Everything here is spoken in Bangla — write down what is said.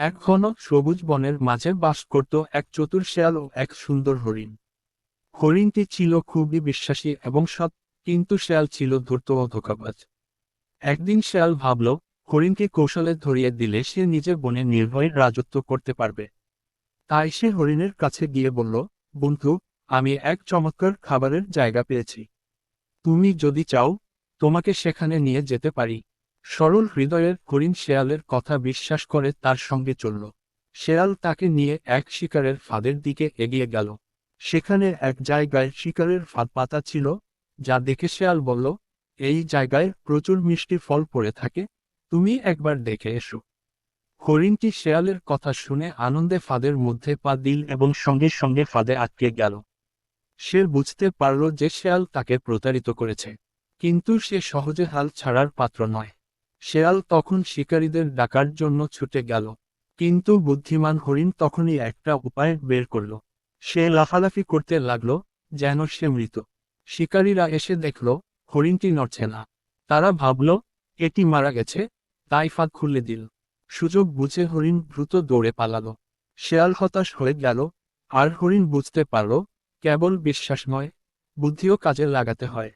এক ঘন সবুজ বনের মাঝে বাস করত এক চতুর শেয়াল ও এক সুন্দর হরিণ। হরিণটি ছিল খুবই বিশ্বাসী এবং সৎ, কিন্তু শেয়াল ছিল ধূর্ত ও ধোকাবাজ। একদিন শেয়াল ভাবল, হরিণকে কৌশলে ধরিয়ে দিলে সে নিজের বনে নির্ভয়ে রাজত্ব করতে পারবে। তাই সে হরিণের কাছে গিয়ে বলল, বন্ধু, আমি এক চমৎকার খাবারের জায়গা পেয়েছি। তুমি যদি চাও, তোমাকে সেখানে নিয়ে যেতে পারি। সরল হৃদয়ের হরিণ শেয়ালের কথা বিশ্বাস করে তার সঙ্গে চলল। শেয়াল তাকে নিয়ে এক শিকারের ফাঁদের দিকে এগিয়ে গেল। সেখানে এক জায়গায় শিকারের ফাঁদ পাতা ছিল, যা দেখে শেয়াল বলল, এই জায়গায় প্রচুর মিষ্টি ফল পড়ে থাকে, তুমি একবার দেখে এসো। হরিণটি শেয়ালের কথা শুনে আনন্দে ফাঁদের মধ্যে পা দিল এবং সঙ্গে সঙ্গে ফাঁদে আটকে গেল। সে বুঝতে পারল যে শেয়াল তাকে প্রতারিত করেছে, কিন্তু সে সহজে হাল ছাড়ার পাত্র নয়। শেয়াল তখন শিকারীদের ডাকার জন্য ছুটে গেল, কিন্তু বুদ্ধিমান হরিণ তখনই একটা উপায় বের করল। সে লাফালাফি করতে লাগল, যেন সে মৃত। শিকারীরা এসে দেখল, হরিণটি নড়ছে না। তারা ভাবল, এটি মারা গেছে, তাই ফাঁদ খুলে দিল। সুযোগ বুঝে হরিণ দ্রুত দৌড়ে পালাল। শেয়াল হতাশ হয়ে গেল, আর হরিণ বুঝতে পারল, কেবল বিশ্বাস নয়, বুদ্ধিও কাজে লাগাতে হয়।